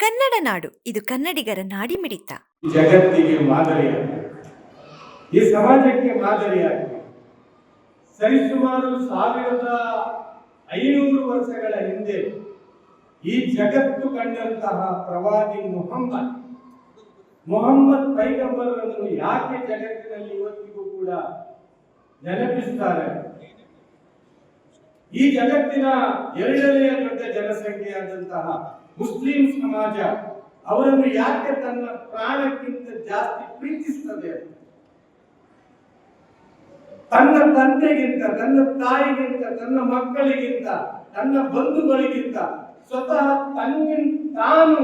ಕನ್ನಡ ನಾಡು. ಇದು ಕನ್ನಡಿಗರ ನಾಡಿ ಮಿಡಿತ ಜಗತ್ತಿಗೆ ಮಾದರಿಯಾಗಿ ಈ ಸಮಾಜಕ್ಕೆ ಮಾದರಿಯಾಗಿದೆ. ಸರಿಸುಮಾರು ಸಾವಿರದ ಐನೂರು ವರ್ಷಗಳ ಹಿಂದೆ ಈ ಜಗತ್ತು ಕಂಡಂತಹ ಪ್ರವಾದಿ ಮೊಹಮ್ಮದ್ ಮೊಹಮ್ಮದ್ ಪೈಗಂಬರನ್ನು ಯಾಕೆ ಜಗತ್ತಿನಲ್ಲಿ ಇವತ್ತಿಗೂ ಕೂಡ ನೆನಪಿಸ್ತಾರೆ? ಈ ಜಗತ್ತಿನ ಎರಡನೆಯ ದೊಡ್ಡ ಜನಸಂಖ್ಯೆಯಾದಂತಹ ಮುಸ್ಲಿಂ ಸಮಾಜ, ಅವರನ್ನು ಯಾಕೆ ತನ್ನ ಪ್ರಾಣಕ್ಕಿಂತ ಜಾಸ್ತಿ ಪ್ರೀತಿಸ್ತದೆ? ತನ್ನ ತಂದೆಗಿಂತ, ತನ್ನ ತಾಯಿಗಿಂತ, ತನ್ನ ಮಕ್ಕಳಿಗಿಂತ, ತನ್ನ ಬಂಧುಗಳಿಗಿಂತ ಸ್ವತಃ ತನ್ನ ತಾನು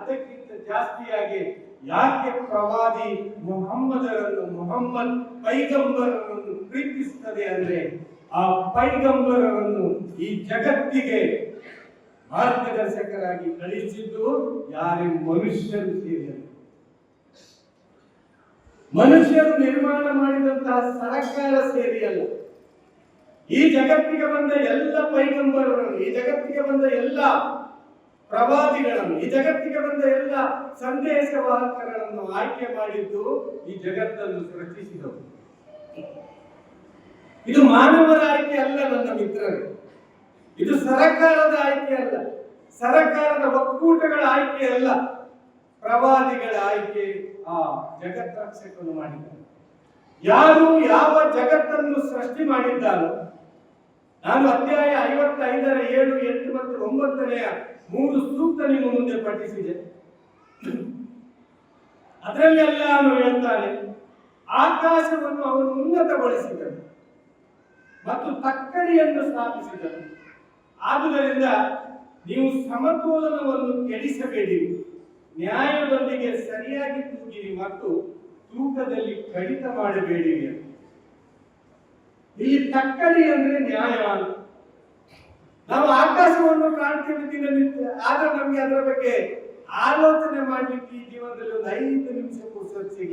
ಅದಕ್ಕಿಂತ ಜಾಸ್ತಿಯಾಗಿ ಯಾಕೆ ಪ್ರವಾದಿ ಮೊಹಮ್ಮದರನ್ನು, ಮೊಹಮ್ಮದ್ ಪೈಗಂಬರರನ್ನು ಪ್ರೀತಿಸ್ತದೆ ಅಂದ್ರೆ ಆ ಪೈಗಂಬರರನ್ನು ಈ ಜಗತ್ತಿಗೆ ಮಾರ್ಗದರ್ಶಕರಾಗಿ ಕಳಿಸಿದ್ದು ಯಾರೇ ಮನುಷ್ಯರು ಸೇರಿದರು ಮನುಷ್ಯರು ನಿರ್ಮಾಣ ಮಾಡಿದಂತಹ ಸರ್ಕಾರ ಸೇರಿಯಲ್ಲ. ಈ ಜಗತ್ತಿಗೆ ಬಂದ ಎಲ್ಲ ಪೈಗಂಬರನ್ನು ಈ ಜಗತ್ತಿಗೆ ಬಂದ ಎಲ್ಲ ಪ್ರವಾದಿಗಳನ್ನು, ಈ ಜಗತ್ತಿಗೆ ಬಂದ ಎಲ್ಲ ಸಂದೇಶವಾಹಕರನ್ನು ಆಯ್ಕೆ ಮಾಡಿದ್ದು ಈ ಜಗತ್ತನ್ನು ಸೃಷ್ಟಿಸಿದವು ಇದು ಮಾನವರ ಆಯ್ಕೆ ಅಲ್ಲ ನನ್ನ ಮಿತ್ರರೇ. ಇದು ಸರಕಾರದ ಆಯ್ಕೆ ಅಲ್ಲ. ಸರಕಾರದ ಒಕ್ಕೂಟಗಳ ಆಯ್ಕೆ ಅಲ್ಲ. ಪ್ರವಾದಿಗಳ ಆಯ್ಕೆ ಆ ಜಗತ್ ರಕ್ಷಕನು ಮಾಡಿದ್ದಾನೆ. ಯಾರು ಯಾವ ಜಗತ್ತನ್ನು ಸೃಷ್ಟಿ ಮಾಡಿದ್ದಾನೋ, ನಾನು ಅಧ್ಯಾಯ ಐವತ್ತೈದರ ಏಳು, ಎಂಟು ಮತ್ತು ಒಂಬತ್ತನೆಯ ಮೂರು ಸೂಕ್ತ ನಿಮ್ಮ ಮುಂದೆ ಪಠಿಸಿದೆ. ಅದರಲ್ಲೆಲ್ಲ ಅವನು ಹೇಳ್ತಾನೆ, ಆಕಾಶವನ್ನು ಅವನು ಉನ್ನತಗೊಳಿಸಿದನು ಮತ್ತು ತಕ್ಕಡಿಯನ್ನು ಸ್ಥಾಪಿಸಿದನು. ಆದುದರಿಂದ ನೀವು ಸಮತೋಲನವನ್ನು ಕೆಡಿಸಬೇಡಿ ನ್ಯಾಯದೊಂದಿಗೆ ಸರಿಯಾಗಿ ತೂಗಿರಿ ಮತ್ತು ತೂಕದಲ್ಲಿ ಕಡಿತ ಮಾಡಬೇಡಿ ಇಲ್ಲಿ ತಕ್ಕಡಿ ಅಂದ್ರೆ ನ್ಯಾಯ ನಾವು ಆಕಾಶವನ್ನು ಕಾಣ್ತೀವಿ ದಿನನಿತ್ಯ ಆದ್ರೆ ನಮ್ಗೆ ಅದರ ಬಗ್ಗೆ ಆಲೋಚನೆ ಮಾಡ್ಲಿಕ್ಕೆ ಈ ಜೀವನದಲ್ಲಿ ಒಂದು ಐದು ನಿಮಿಷ ಪುಸ್ತಕ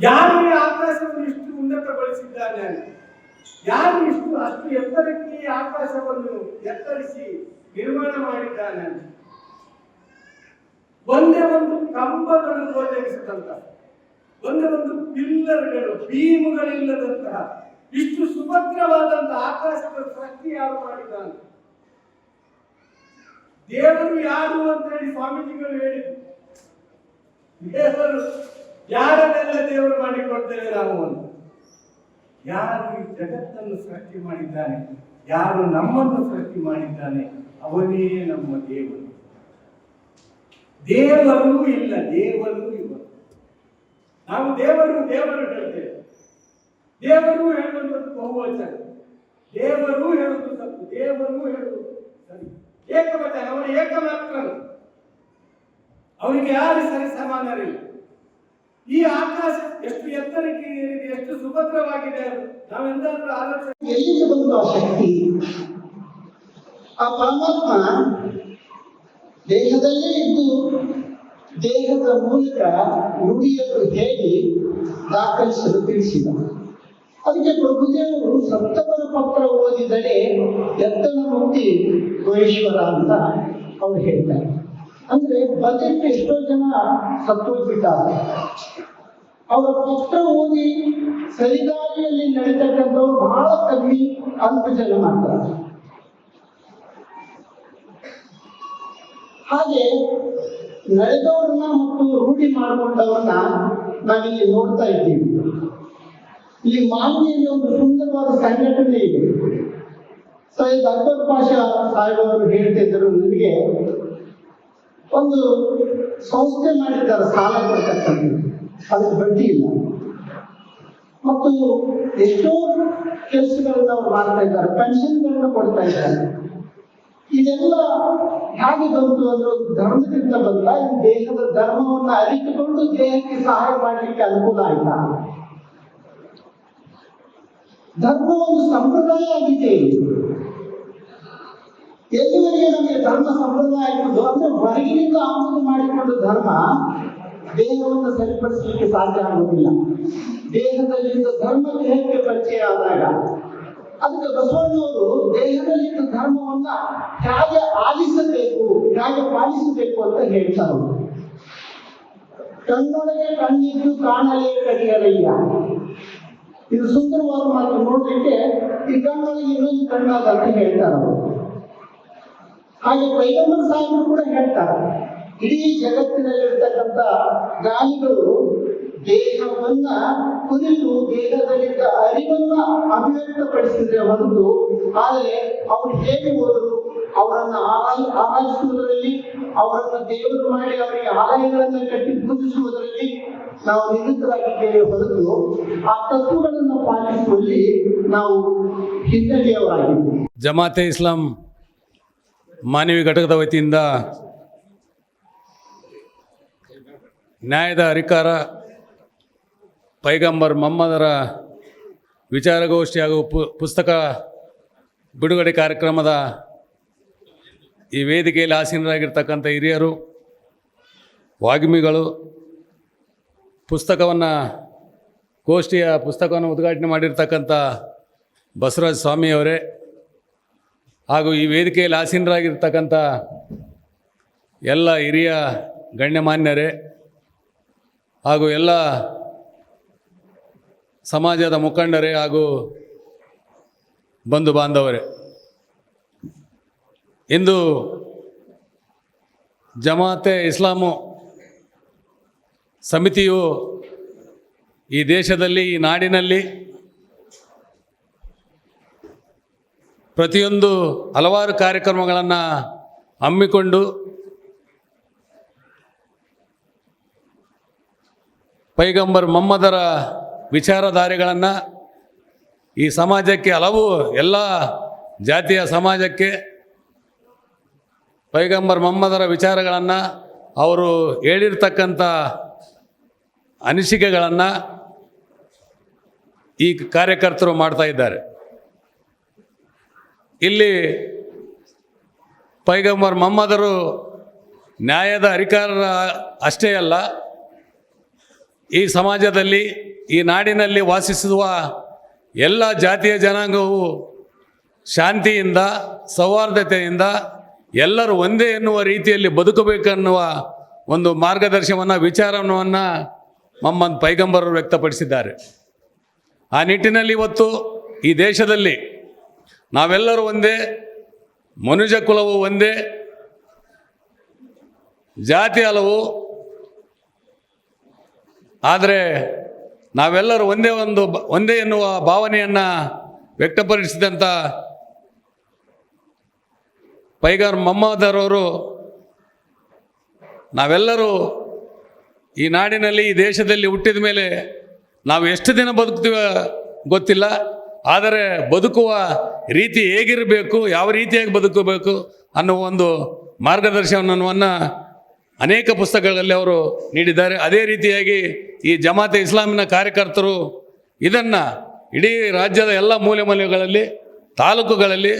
ಯಾರು ಆಕಾಶವನ್ನು ಇಷ್ಟು ಉನ್ನತಗೊಳಿಸಿದ್ದಾನೆ? ಯಾರು ಇಷ್ಟು ಅಷ್ಟು ಎತ್ತರಕ್ಕೆ ಆಕಾಶವನ್ನು ಎತ್ತರಿಸಿ ನಿರ್ಮಾಣ ಮಾಡಿದ್ದಾನೆ? ಒಂದೇ ಒಂದು ಕಂಬಗಳನ್ನು ಗೋಚರಿಸಿದಂತ ಒಂದೇ ಒಂದು ಪಿಲ್ಲರ್ಗಳು ಭೀಮುಗಳಿಲ್ಲದಂತಹ ಇಷ್ಟು ಸುಭದ್ರವಾದಂತಹ ಆಕಾಶದ ಸೃಷ್ಟಿ ಯಾರು ಮಾಡಿದ್ದಾನೆ? ದೇವರು ಯಾರು ಅಂತ ಹೇಳಿ ಸ್ವಾಮೀಜಿಗಳು ಹೇಳಿದ್ರು. ದೇವರು ಯಾರನ್ನೆಲ್ಲ ದೇವರು ಮಾಡಿಕೊಡ್ತೇವೆ ನಾವು ಯಾರು ಈ ಜಗತ್ತನ್ನು ಸೃಷ್ಟಿ ಮಾಡಿದ್ದಾನೆ? ಯಾರು ನಮ್ಮನ್ನು ಸೃಷ್ಟಿ ಮಾಡಿದ್ದಾನೆ? ಅವನೇ ನಮ್ಮ ದೇವರು. ದೇವರು ಇಲ್ಲ, ದೇವರು ಇವ ನಾವು ದೇವರು ದೇವರು ಹೇಳ್ತೇವೆ. ದೇವರು ಹೇಳುವಂಥದ್ದು ಬಹುವಚನ. ದೇವರು ಹೇಳುವುದು ತಪ್ಪು ದೇವರು ಹೇಳುವುದು ಸರಿ. ಏಕವಚನ, ಅವನು ಏಕಮಾತ್ರ ಅವನಿಗೆ ಯಾರು ಸರಿ ಸಮಾನರಿಲ್ಲ? ಈ ಆಕಾಶ ಎಷ್ಟು ಎತ್ತರಕ್ಕೆ ಏರಿದೆ, ಎಷ್ಟು ಸುಭದ್ರವಾಗಿದೆ ನಾವೆಂದಾದ್ರೂ ಆಲೋಚನೆ ಎಲ್ಲಿಂದ ಬಂದ ಆ ಶಕ್ತಿ? ಆ ಪರಮಾತ್ಮ ದೇಹದಲ್ಲೇ ಇದ್ದು ದೇಹದ ಮೂಲಕ ನುಡಿಯನ್ನು ಹೇಳಿ ದಾಖಲಿಸಲು ತಿಳಿಸಿದ. ಅದಕ್ಕೆ ಪ್ರಭುದೇವರು ಸಪ್ತಮರ ಪತ್ರ ಓದಿದರೆ ಎತ್ತನ ಮುಕ್ತಿ ಮಹೇಶ್ವರ ಅಂತ ಅವ್ರು ಹೇಳ್ತಾರೆ. ಅಂದ್ರೆ ಬಜೆಟ್ ಎಷ್ಟೋ ಜನ ಸತ್ತೋಗ್ಬಿಟ್ಟಾರೆ. ಅವರ ಪುತ್ರ ಓದಿ ಸರಿದಾರಿಯಲ್ಲಿ ನಡೀತಕ್ಕಂಥವ್ರು ಬಹಳ ಕಮ್ಮಿ ಅಲ್ಪ ಜನ ಮಾತ್ರ. ಹಾಗೆ ನಡೆದವ್ರನ್ನ ಮತ್ತು ರೂಢಿ ಮಾಡಿಕೊಂಡವ್ರನ್ನ ನಾವಿಲ್ಲಿ ನೋಡ್ತಾ ಇದ್ದೀವಿ. ಇಲ್ಲಿ ಮಾನ್ಯಲ್ಲಿ ಒಂದು ಸುಂದರವಾದ ಸಂಘಟನೆ ಇದೆ. ಸೈಯದ್ ಅಕ್ಬರ್ ಪಾಷಾ ಅವರು ಹೇಳ್ತಿದ್ರು ನನಗೆ ಒಂದು ಸಂಸ್ಥೆ ಮಾಡಿದ್ದಾರೆ ಸಾಲ ಕೊಡ್ತಕ್ಕಂಥದ್ದು ಅದಕ್ಕೆ ಬಡ್ಡಿ ಇಲ್ಲ. ಮತ್ತು ಎಷ್ಟೋ ಕೆಲಸಗಳನ್ನ ಅವ್ರು ಮಾಡ್ತಾ ಇದ್ದಾರೆ, ಪೆನ್ಷನ್ಗಳನ್ನ ಕೊಡ್ತಾ ಇದ್ದಾರೆ. ಇದೆಲ್ಲ ಹೇಗೆ ಬಂತು ಅಂದ್ರೆ ಧರ್ಮದಿಂದ ಬಂದ, ಈ ದೇಹದ ಧರ್ಮವನ್ನ ಅರಿತುಕೊಂಡು ದೇಹಕ್ಕೆ ಸಹಾಯ ಮಾಡಲಿಕ್ಕೆ ಅನುಕೂಲ ಆಯ್ತಾ? ಧರ್ಮ ಒಂದು ಸಂಪ್ರದಾಯ ಆಗಿದೆ. ಎಲ್ಲಿವರೆಗೆ ನಮಗೆ ಧರ್ಮ ಸಂಪ್ರದಾಯ ಇರುವುದು ಅಂದ್ರೆ ಹೊರಗಿನಿಂದ ಆಮದು ಮಾಡಿಕೊಂಡು ಧರ್ಮ, ದೇಹವನ್ನು ಸರಿಪಡಿಸಲಿಕ್ಕೆ ಸಾಧ್ಯ ಆಗುವುದಿಲ್ಲ. ದೇಹದಲ್ಲಿದ್ದ ಧರ್ಮ ದೇಹಕ್ಕೆ ಪರಿಚಯ ಆದಾಗ, ಅದಕ್ಕೆ ಬಸವಣ್ಣವರು ದೇಹದಲ್ಲಿದ್ದ ಧರ್ಮವನ್ನ ಹೇಗೆ ಆಲಿಸಬೇಕು ಹೇಗೆ ಪಾಲಿಸಬೇಕು ಅಂತ ಹೇಳ್ತಾರೆ. ಕಣ್ಣೊಳಗೆ ಕಣ್ಣಿದ್ದು ಕಾಣಲೇ ಕಡಿಯರಯ್ಯ. ಇದು ಸುಂದರವಾದ ಮಾತು ನೋಡ್ಲಿಕ್ಕೆ ಈ ಕಣ್ಣೊಳಗೆ ಇನ್ನೊಂದು ಕಣ್ಣಾದ ಅಂತ ಹೇಳ್ತಾರೆ ಅವರು. ಹಾಗೆ ಪೈಗಂಬರ್ ಸಾಹೇಬರು ಕೂಡ ಹೇಳ್ತಾರೆ. ಇಡೀ ಜಗತ್ತಿನಲ್ಲಿರ್ತಕ್ಕಂಥ ಜ್ಞಾನಿಗಳು ದೇಹವನ್ನ ಕುರಿತು ದೇಹದಲ್ಲಿದ್ದ ಅರಿವನ್ನ ಅಭಿವ್ಯಕ್ತಪಡಿಸಿದ್ರೆ ಹೊರತು, ಆದರೆ ಅವ್ರು ಹೇಗೆ ಹೋದರು? ಅವರನ್ನ ಆರಾಧಿ ಆರಾಧಿಸುವುದರಲ್ಲಿ ಅವರನ್ನ ದೇವರು ಮಾಡಿ ಅವರಿಗೆ ಆಲಯಗಳನ್ನು ಕಟ್ಟಿ ಪೂಜಿಸುವುದರಲ್ಲಿ ನಾವು ನಿರತರಾಗಿದ್ದೇವೆ ಹೊರತು ಆ ತತ್ವಗಳನ್ನು ಪಾಲಿಸುವಲ್ಲಿ ನಾವು ಹಿನ್ನೆಲೆಯವರಾಗಿದ್ದೇವೆ. ಜಮಾತೆ ಇಸ್ಲಾಂ ಮಾನವಿ ಘಟಕದ ವತಿಯಿಂದ ನ್ಯಾಯದ ಅಧಿಕಾರ, ಪೈಗಂಬರ್ ಮೊಹಮ್ಮದರ ವಿಚಾರಗೋಷ್ಠಿ ಹಾಗೂ ಪುಸ್ತಕ ಬಿಡುಗಡೆ ಕಾರ್ಯಕ್ರಮದ ಈ ವೇದಿಕೆಯಲ್ಲಿ ಆಸೀನರಾಗಿರ್ತಕ್ಕಂಥ ಹಿರಿಯರು, ವಾಗ್ಮಿಗಳು, ಪುಸ್ತಕವನ್ನು, ಗೋಷ್ಠಿಯ ಪುಸ್ತಕವನ್ನು ಉದ್ಘಾಟನೆ ಮಾಡಿರ್ತಕ್ಕಂಥ ಬಸವರಾಜ ಸ್ವಾಮಿಯವರೇ ಹಾಗೂ ಈ ವೇದಿಕೆಯಲ್ಲಿ ಆಸೀನರಾಗಿರ್ತಕ್ಕಂಥ ಎಲ್ಲ ಹಿರಿಯ ಗಣ್ಯಮಾನ್ಯರೇ ಹಾಗೂ ಎಲ್ಲ ಸಮಾಜದ ಮುಖಂಡರೇ ಹಾಗೂ ಬಂಧು ಬಾಂಧವರೇ. ಇಂದು ಜಮಾತೆ ಇಸ್ಲಾಮು ಸಮಿತಿಯು ಈ ದೇಶದಲ್ಲಿ, ಈ ನಾಡಿನಲ್ಲಿ ಪ್ರತಿಯೊಂದು ಹಲವಾರು ಕಾರ್ಯಕ್ರಮಗಳನ್ನು ಹಮ್ಮಿಕೊಂಡು ಪೈಗಂಬರ್ ಮೊಹಮ್ಮದರ ವಿಚಾರಧಾರೆಗಳನ್ನು ಈ ಸಮಾಜಕ್ಕೆ ಹಲವು ಎಲ್ಲ ಜಾತಿಯ ಸಮಾಜಕ್ಕೆ ಪೈಗಂಬರ್ ಮೊಹಮ್ಮದರ ವಿಚಾರಗಳನ್ನು ಅವರು ಹೇಳಿರ್ತಕ್ಕಂಥ ಅನಿಸಿಕೆಗಳನ್ನು ಈ ಕಾರ್ಯಕರ್ತರು ಮಾಡ್ತಾ ಇದ್ದಾರೆ. ಇಲ್ಲಿ ಪೈಗಂಬರ್ ಮೊಹಮ್ಮದರು ನ್ಯಾಯದ ಅಧಿಕಾರ ಅಷ್ಟೇ ಅಲ್ಲ, ಈ ಸಮಾಜದಲ್ಲಿ, ಈ ನಾಡಿನಲ್ಲಿ ವಾಸಿಸುವ ಎಲ್ಲ ಜಾತಿಯ ಜನಾಂಗವು ಶಾಂತಿಯಿಂದ, ಸೌಹಾರ್ದತೆಯಿಂದ ಎಲ್ಲರೂ ಒಂದೇ ಎನ್ನುವ ರೀತಿಯಲ್ಲಿ ಬದುಕಬೇಕೆನ್ನುವ ಒಂದು ಮಾರ್ಗದರ್ಶನವನ್ನು, ವಿಚಾರವನ್ನು ಮೊಹಮ್ಮದ್ ಪೈಗಂಬರರು ವ್ಯಕ್ತಪಡಿಸಿದ್ದಾರೆ. ಆ ನಿಟ್ಟಿನಲ್ಲಿ ಇವತ್ತು ಈ ದೇಶದಲ್ಲಿ ನಾವೆಲ್ಲರೂ ಒಂದೇ ಮನುಜ ಕುಲವು ಒಂದೇ, ಜಾತಿ ಹಲವು ಆದರೆ ನಾವೆಲ್ಲರೂ ಒಂದೇ ಒಂದು ಒಂದೇ ಎನ್ನುವ ಭಾವನೆಯನ್ನು ವ್ಯಕ್ತಪಡಿಸಿದಂಥ ಪೈಗಾರ್ ಮೊಹಮ್ಮದರವರು ನಾವೆಲ್ಲರೂ ಈ ನಾಡಿನಲ್ಲಿ, ಈ ದೇಶದಲ್ಲಿ ಹುಟ್ಟಿದ ಮೇಲೆ ನಾವು ಎಷ್ಟು ದಿನ ಬದುಕ್ತೀವ ಗೊತ್ತಿಲ್ಲ. ಆದರೆ ಬದುಕುವ ರೀತಿ ಹೇಗಿರಬೇಕು, ಯಾವ ರೀತಿಯಾಗಿ ಬದುಕಬೇಕು ಅನ್ನೋ ಒಂದು ಮಾರ್ಗದರ್ಶನವನ್ನು ಅನೇಕ ಪುಸ್ತಕಗಳಲ್ಲಿ ಅವರು ನೀಡಿದ್ದಾರೆ. ಅದೇ ರೀತಿಯಾಗಿ ಈ ಜಮಾತೆ ಇಸ್ಲಾಮಿನ ಕಾರ್ಯಕರ್ತರು ಇದನ್ನು ಇಡೀ ರಾಜ್ಯದ ಎಲ್ಲ ಮೂಲೆ ಮೂಲೆಗಳಲ್ಲಿ ತಾಲೂಕುಗಳಲ್ಲಿ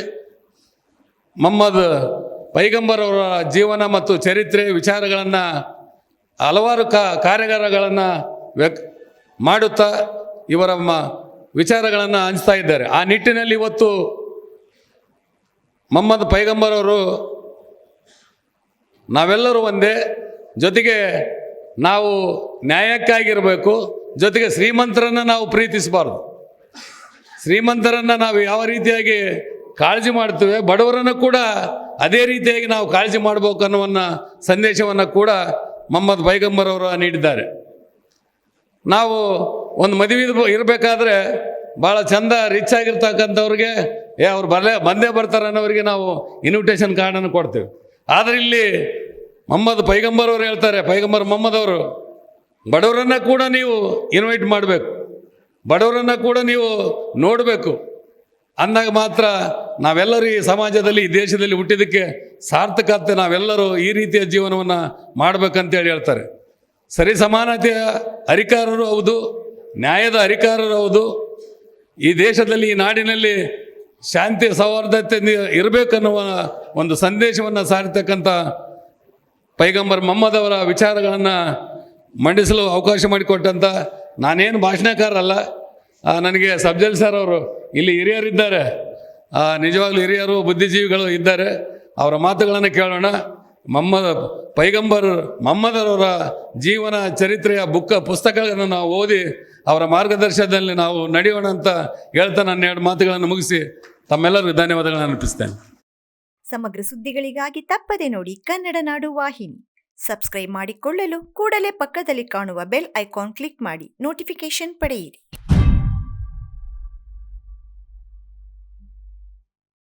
ಮೊಹಮ್ಮದ್ ಪೈಗಂಬರ್ ಅವರ ಜೀವನ ಮತ್ತು ಚರಿತ್ರೆ ವಿಚಾರಗಳನ್ನು, ಹಲವಾರು ಕಾರ್ಯಾಗಾರಗಳನ್ನು ವ್ಯಕ್, ಮಾಡುತ್ತಾ ಇವರ ವಿಚಾರಗಳನ್ನು ಹಂಚ್ತಾ ಇದ್ದಾರೆ. ಆ ನಿಟ್ಟಿನಲ್ಲಿ ಇವತ್ತು ಮೊಹಮ್ಮದ್ ಪೈಗಂಬರ್ ಅವರು ನಾವೆಲ್ಲರೂ ಒಂದೇ, ಜೊತೆಗೆ ನಾವು ನ್ಯಾಯಕ್ಕಾಗಿರಬೇಕು, ಜೊತೆಗೆ ಶ್ರೀಮಂತರನ್ನು ನಾವು ಪ್ರೀತಿಸಬಾರ್ದು. ಶ್ರೀಮಂತರನ್ನು ನಾವು ಯಾವ ರೀತಿಯಾಗಿ ಕಾಳಜಿ ಮಾಡ್ತೇವೆ, ಬಡವರನ್ನು ಕೂಡ ಅದೇ ರೀತಿಯಾಗಿ ನಾವು ಕಾಳಜಿ ಮಾಡಬೇಕು ಅನ್ನುವನ್ನ ಸಂದೇಶವನ್ನು ಕೂಡ ಮೊಹಮ್ಮದ್ ಪೈಗಂಬರ್ ಅವರು ನೀಡಿದ್ದಾರೆ. ನಾವು ಒಂದು ಮದುವೆ ಇರಬೇಕಾದ್ರೆ ಭಾಳ ಚಂದ ರಿಚ್ ಆಗಿರ್ತಕ್ಕಂಥವ್ರಿಗೆ, ಏ, ಅವ್ರು ಬರಲೇ, ಬಂದೇ ಬರ್ತಾರೆ ಅನ್ನೋರಿಗೆ ನಾವು ಇನ್ವಿಟೇಷನ್ ಕಾರ್ಡನ್ನು ಕೊಡ್ತೇವೆ. ಆದರೆ ಇಲ್ಲಿ ಮೊಹಮ್ಮದ್ ಪೈಗಂಬರ್ ಅವರು ಹೇಳ್ತಾರೆ, ಪೈಗಂಬರ್ ಮೊಹಮ್ಮದ್ ಅವರು, ಬಡವರನ್ನು ಕೂಡ ನೀವು ಇನ್ವೈಟ್ ಮಾಡಬೇಕು. ಬಡವರನ್ನು ಕೂಡ ನೀವು ನೋಡಬೇಕು. ಅಂದಾಗ ಮಾತ್ರ ನಾವೆಲ್ಲರೂ ಈ ಸಮಾಜದಲ್ಲಿ, ಈ ದೇಶದಲ್ಲಿ ಹುಟ್ಟಿದ್ದಕ್ಕೆ ಸಾರ್ಥಕತೆ ನಾವೆಲ್ಲರೂ ಈ ರೀತಿಯ ಜೀವನವನ್ನು ಮಾಡಬೇಕಂತೇಳಿ ಹೇಳ್ತಾರೆ. ಸರಿ, ಸಮಾನತೆಯ ಅಧಿಕಾರರು ಹೌದು ನ್ಯಾಯದ ಅಧಿಕಾರರವುದು ಈ ದೇಶದಲ್ಲಿ, ಈ ನಾಡಿನಲ್ಲಿ ಶಾಂತಿ ಸೌಹಾರ್ದತೆ ಇರಬೇಕನ್ನುವ ಒಂದು ಸಂದೇಶವನ್ನು ಸಾರಿರ್ತಕ್ಕಂಥ ಪೈಗಂಬರ್ ಮೊಹಮ್ಮದ್ ಅವರ ವಿಚಾರಗಳನ್ನು ಮಂಡಿಸಲು ಅವಕಾಶ ಮಾಡಿಕೊಟ್ಟಂಥ ನಾನೇನು ಭಾಷಣಕಾರಲ್ಲ ನನಗೆ ಸಬ್ಜಲ್ ಸರ್ ಅವರು, ಇಲ್ಲಿ ಹಿರಿಯರಿದ್ದಾರೆ ನಿಜವಾಗ್ಲೂ ಹಿರಿಯರು, ಬುದ್ಧಿಜೀವಿಗಳು ಇದ್ದಾರೆ. ಅವರ ಮಾತುಗಳನ್ನು ಕೇಳೋಣ. ಮೊಹಮ್ಮದ್ ಪೈಗಂಬರ್ ಮಮ್ಮದರವರ ಜೀವನ ಚರಿತ್ರೆಯ ಬುಕ್ಕ ಪುಸ್ತಕಗಳನ್ನು ನಾವು ಓದಿ ಅವರ ಮಾರ್ಗದರ್ಶನದಲ್ಲಿ ನಾವು ನಡೆಯೋಣ ಅಂತ ಹೇಳ್ತಾ ನನ್ನ ಎರಡು ಮಾತುಗಳನ್ನು ಮುಗಿಸಿ ತಮ್ಮೆಲ್ಲರಿಗೂ ಧನ್ಯವಾದಗಳನ್ನು ಅರ್ಪಿಸ್ತೇನೆ. ಸಮಗ್ರ ಸುದ್ದಿಗಳಿಗಾಗಿ ತಪ್ಪದೆ ನೋಡಿ ಕನ್ನಡ ನಾಡು ವಾಹಿನಿ. ಸಬ್ಸ್ಕ್ರೈಬ್ ಮಾಡಿಕೊಳ್ಳಲು ಕೂಡಲೇ ಪಕ್ಕದಲ್ಲಿ ಕಾಣುವ ಬೆಲ್ ಐಕಾನ್ ಕ್ಲಿಕ್ ಮಾಡಿ ನೋಟಿಫಿಕೇಶನ್ ಪಡೆಯಿರಿ.